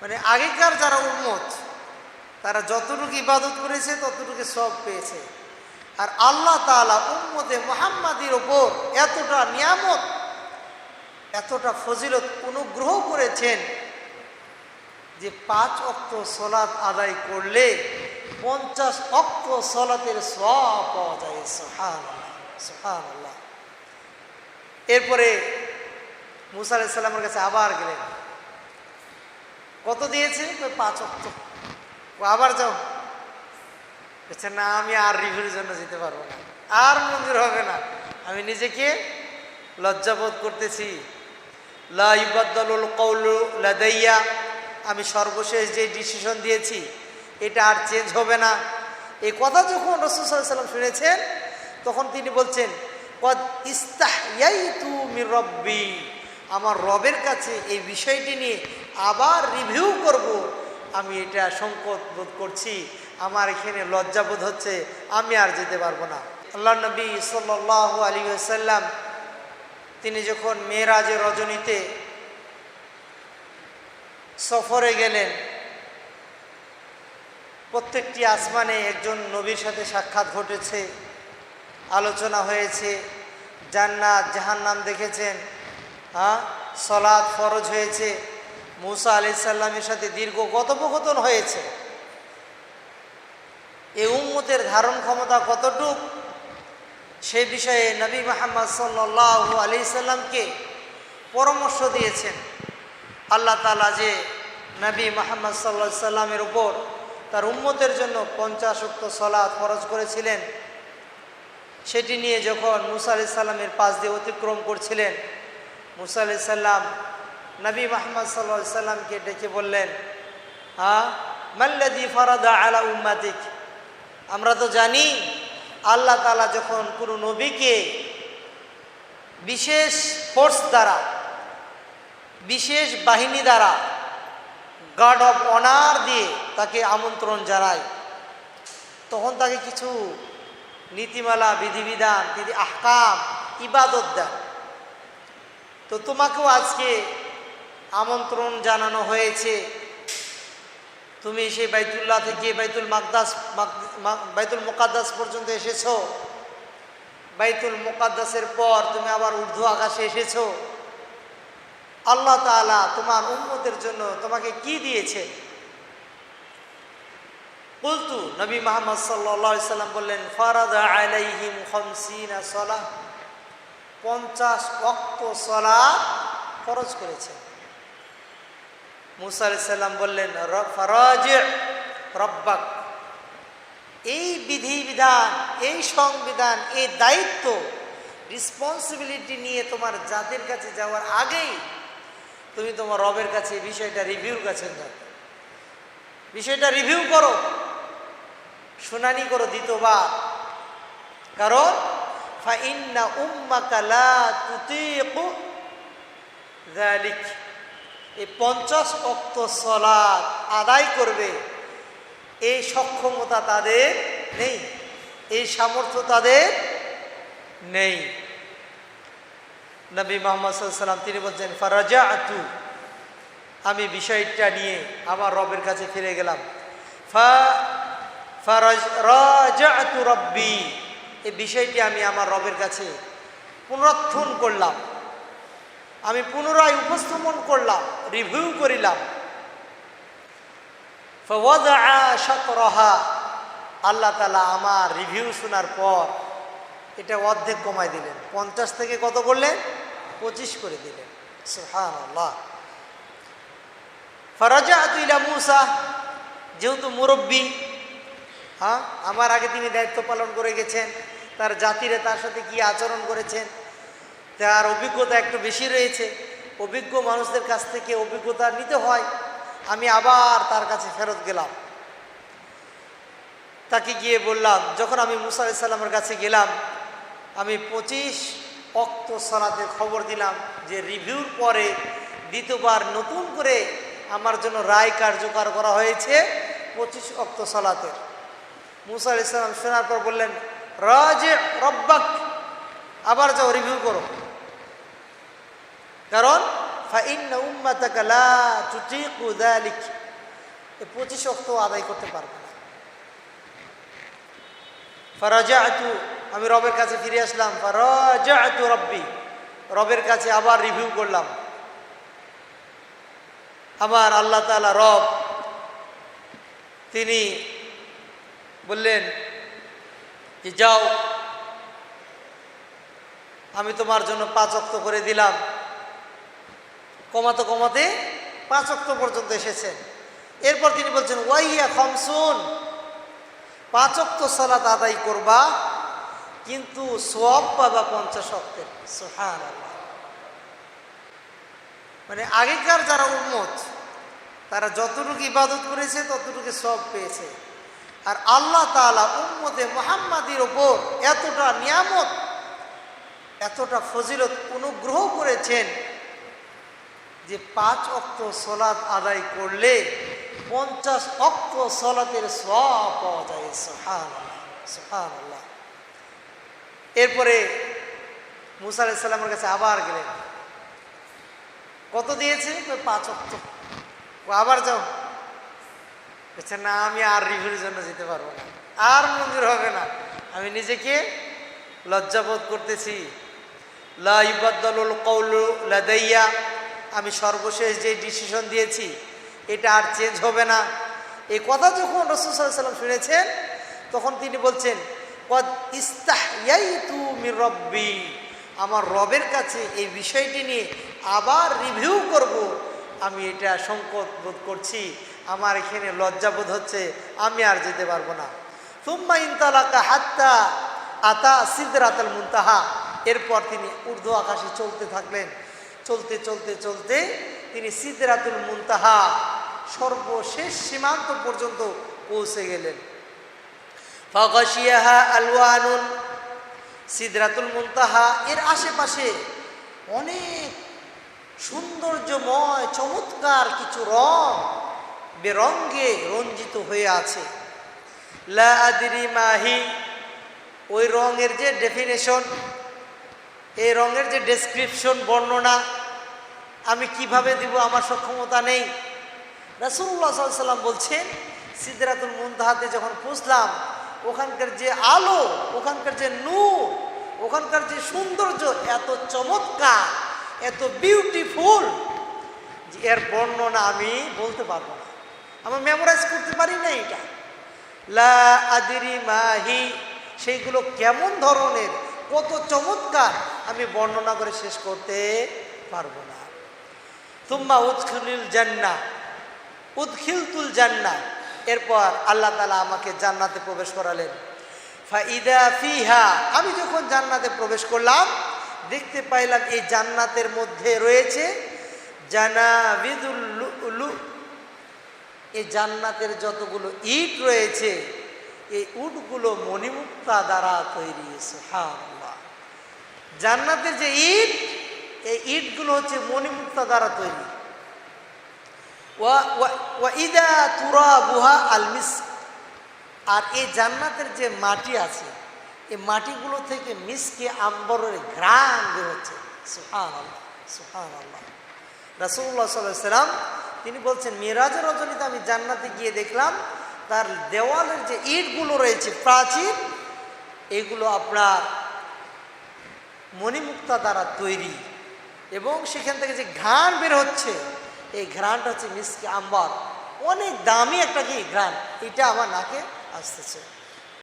মানে আগেকার যারা উন্মত তারা যতটুকু ইবাদত করেছে, ততটুকু সব পেয়েছে। আর আল্লাহ তাআলা উম্মতে মোহাম্মাদির ওপর এতটা নিয়ামত, এতটা ফজিলত অনুগ্রহ করেছেন যে পাঁচ অক্ত সলাৎ আদায় করলে পঞ্চাশ অক্ত সলাতের সব পাওয়া যায়। সোহান সোহান আল্লাহ এরপরে মুসা আলাইসাল্লামের কাছে আবার গেলেন। কত দিয়েছে? পাঁচ অক্ত। ও আবার যাও। বলছে না, আমি আর রিভিউর জন্য যেতে পারব না। আর মন্দির হবে না। আমি নিজেকে লজ্জাবোধ করতেছি। লা ইবাদ্দালুল কৌলু লাদাইয়া। আমি সর্বশেষ যে ডিসিশন দিয়েছি, এটা আর চেঞ্জ হবে না। এই কথা যখন রসুল সাল্লাম শুনেছেন, তখন তিনি বলছেন, কদ ইস্তাহয়াইতু মির রব্বি। আমার রবের কাছে এই বিষয়টি নিয়ে আবার রিভিউ করব। আমি এটা সংকট বোধ করছি। আমার এখানে লজ্জাবোধ হচ্ছে আমি আর যেতে পারব না। আল্লাহ নবী সাল্লাহ আলী আসাল্লাম তিনি যখন মেয়েরাজের রজনীতে সফরে গেলেন, প্রত্যেকটি আসমানে একজন নবীর সাথে সাক্ষাৎ ঘটেছে, আলোচনা হয়েছে, জান্নাত, জাহান্নাম দেখেছেন। হ্যাঁ? সলাদ ফরজ হয়েছে। মুসা আলি সাল্লামের সাথে দীর্ঘ কথোপকথন হয়েছে। এই উম্মতের ধারণ ক্ষমতা কতটুক? সে বিষয়ে নবী মোহাম্মদ সাল্লাহ আলি সাল্লামকে পরামর্শ দিয়েছেন। আল্লাহ তালা যে নবী মোহাম্মদ সাল্লা সাল্লামের উপর তার উম্মতের জন্য পঞ্চাশ উক্ত সলাদ ফরজ করেছিলেন, সেটি নিয়ে যখন মুসা আলি সাল্লামের পাশ দিয়ে অতিক্রম করছিলেন মুসা আলি সাল্লাম নবী মোহাম্মদ সাল্লা সাল্লামকে ডেকে বললেন হ্যাঁ মাল্লাদি ফরাদা আলা উম্মাদিক আমরা তো জানি, আল্লাহ তালা যখন কোনো নবীকে বিশেষ ফোর্স দ্বারা, বিশেষ বাহিনী দ্বারা গার্ড অফ অনার দিয়ে তাকে আমন্ত্রণ জানায়, তখন তাকে কিছু নীতিমালা, বিধিবিধান বিধি আহকাম, ইবাদত দেন। তো তোমাকেও আজকে আমন্ত্রণ জানানো হয়েছে। তুমি সেই বাইতুল্লাহ থেকে বাইতুল মাকদাস বাইতুল মোকাদ্দাস পর্যন্ত এসেছ। বাইতুল মোকাদ্দাসের পর তুমি আবার ঊর্ধ্ব আকাশে এসেছ। আল্লাহ তালা তোমার উন্মতের জন্য তোমাকে কি দিয়েছে বলতু নবী মোহাম্মদ সাল্লা সাল্লাম বললেন, ফারাদা আলাইহিম খমসিনা সলা পঞ্চাশ অক্ত সলা খরচ করেছে। মুসা সাল্লাম বললেন ফরাজ রব্বাক। এই বিধি বিধান, এই সংবিধান, এই দায়িত্ব রেসপন্সিবিলিটি নিয়ে তোমার জাতির কাছে যাওয়ার আগেই তুমি তোমার রবের কাছে বিষয়টা রিভিউর কাছে যাও। বিষয়টা রিভিউ করো, শুনানি করো দ্বিতীয়বার। কারণ ফাইন্না উম্মাকা লা তুতিকু যালিক। এই পঞ্চাশ অক্ত সলাদ আদায় করবে। এই সক্ষমতা তাদের নেই। এই সামর্থ্য তাদের নেই। নবী মোহাম্মদ সাল্লাম তিনি বলছেন ফারাজা আতু আমি বিষয়টা নিয়ে আমার রবের কাছে ফিরে গেলাম। আতু রব্বি। এই বিষয়টি আমি আমার রবের কাছে পুনরুত্থন করলাম। আমি পুনরায় উপস্থাপন করলাম রিভিউ করিলাম। আল্লাহ তালা আমার রিভিউ শোনার পর এটা অর্ধেক কমায় দিলেন। পঞ্চাশ থেকে কত করলেন? পঁচিশ করে দিলেন। সুহান আল্লাহ ফরাজা আতুইলা মুসা, যেহেতু মুরব্বী হ্যাঁ? আমার আগে তিনি দায়িত্ব পালন করে গেছেন, তার জাতিরে তার সাথে কি আচরণ করেছেন, তার অভিজ্ঞতা একটু বেশি রয়েছে। অভিজ্ঞ মানুষদের কাছ থেকে অভিজ্ঞতা নিতে হয়, আমি আবার তার কাছে ফেরত গেলাম। তাকে গিয়ে বললাম, যখন আমি মুসা সাল্লামের কাছে গেলাম, আমি পঁচিশ অক্ত সলাতে খবর দিলাম যে রিভিউর পরে দ্বিতীয়বার নতুন করে আমার জন্য রায় কার্যকর করা হয়েছে পঁচিশ অক্ত সলাতের। মুসা ইসলাম শোনার পর বললেন, রাজ রব্বাক, আবার যাও রিভিউ করো। কারণ পঁচিশ অক্ত আদায় করতে পারবে না। ফারাজাতু, আমি রবের কাছে ফিরে আসলাম, ফারাজাতু রব্বি, রবের কাছে আবার রিভিউ করলাম। আমার আল্লাহ তাআলা রব, তিনি বললেন যে, যাও। আমি তোমার জন্য পাঁচ অক্ত করে দিলাম। কমাতে কমাতে পাঁচ অক্ত পর্যন্ত এসেছেন এরপর তিনি বলছেন, ওয়াইয়া খমসুন। পাঁচ অক্ত সালাত আদায় করবা, কিন্তু সব পাবা পঞ্চাশ অক্তের। সোহান মানে আগেকার যারা উন্মত তারা যতটুকু ইবাদত করেছে, ততটুকু সব পেয়েছে। আর আল্লাহ তাআলা উম্মতে মোহাম্মাদির ওপর এতটা নিয়ামত, এতটা ফজিলত অনুগ্রহ করেছেন যে পাঁচ অক্ত সলাৎ আদায় করলে পঞ্চাশ অক্ত সলাতের সব পাওয়া যায়। সোহান সোহান আল্লাহ এরপরে মুসা আলাইসাল্লামের কাছে আবার গেলেন। কত দিয়েছে পাঁচ অক্ত। আবার যাও। বলছে না, আমি আর রিভিউর জন্য যেতে পারব না। আর মঞ্জুর হবে না। আমি নিজেকে লজ্জাবোধ করতেছি। লা ইবাদ্দালুল কৌলু লাদাইয়া। আমি সর্বশেষ যে ডিসিশন দিয়েছি, এটা আর চেঞ্জ হবে না। এই কথা যখন রসুল সাল্লাম শুনেছেন, তখন তিনি বলছেন, কদ ইস্তাহয়াইতু মির রব্বি। আমার রবের কাছে এই বিষয়টি নিয়ে আবার রিভিউ করব। আমি এটা সংকট বোধ করছি। আমার এখানে লজ্জাবোধ হচ্ছে, আমি আর যেতে পারব না। তুম্মা ইনতালাকা হাত্তা আতা সিদ্রাতাল মুনতাহা। এরপর তিনি ঊর্ধ্ব আকাশে চলতে থাকলেন। চলতে চলতে চলতে তিনি সিদ্রাতুল মুনতাহা সর্বশেষ সীমান্ত পর্যন্ত পৌঁছে গেলেন। ফাগাশিয়াহা আলওয়ানুন। সিদরাতুল মুনতাহা, এর আশেপাশে অনেক সৌন্দর্যময়, চমৎকার কিছু রং বেরঙ্গে রঞ্জিত হয়ে আছে। লা মাহি ওই রঙের যে ডেফিনেশন এই রঙের যে ডেসক্রিপশন বর্ণনা, আমি কীভাবে দিব আমার সক্ষমতা নেই। রাসুল্লাহ সাল্লাম বলছেন সিদ্ধাতুল মুন্তাহাতে যখন পৌঁছলাম ওখানকার যে আলো, ওখানকার যে নূর, ওখানকার যে সৌন্দর্য এত চমৎকার, এত বিউটিফুল এর বর্ণনা আমি বলতে পারব আমার মেমোরাইজ করতে পারি না এটা। লা আদিরি মাহি, সেইগুলো কেমন ধরনের, কত চমৎকার, আমি বর্ণনা করে শেষ করতে পারব না। তুম্মা উৎখিল জান্না উৎখিলতুল জান্না এরপর আল্লাহ তালা আমাকে জান্নাতে প্রবেশ করালেন। ফাইদা ফিহা, আমি যখন জান্নাতে প্রবেশ করলাম, দেখতে পাইলাম এই জান্নাতের মধ্যে রয়েছে জানাবিদুল্লু এই জান্নাতের যতগুলো ইট রয়েছে, এই উটগুলো মণিমুক্তা দ্বারা তৈরি জান্নাতের যে ইট, এই ইটগুলো হচ্ছে মণিমুক্তা দ্বারা তৈরি। ওয়াইদা তুরা বুহা আলমিস আর এই জান্নাতের যে মাটি আছে, এই মাটিগুলো থেকে মিসকে আম্বরের ঘ্রাণ বেরোচ্ছে। সুহান আল্লাহ সুহান আল্লাহ রাসুল্লাহ সাল্লাম তিনি বলছেন, মিরাজের রজনীতে আমি জান্নাতে গিয়ে দেখলাম, তার দেওয়ালের যে ইটগুলো রয়েছে প্রাচীন, এগুলো আপনার মণিমুক্তা দ্বারা তৈরি। এবং সেখান থেকে যে ঘ্রাণ বের হচ্ছে, এই ঘ্রাণটা হচ্ছে মিসকে আম্বার। অনেক দামি একটা কি ঘ্রাণ, এটা আমার নাকে আসতেছে।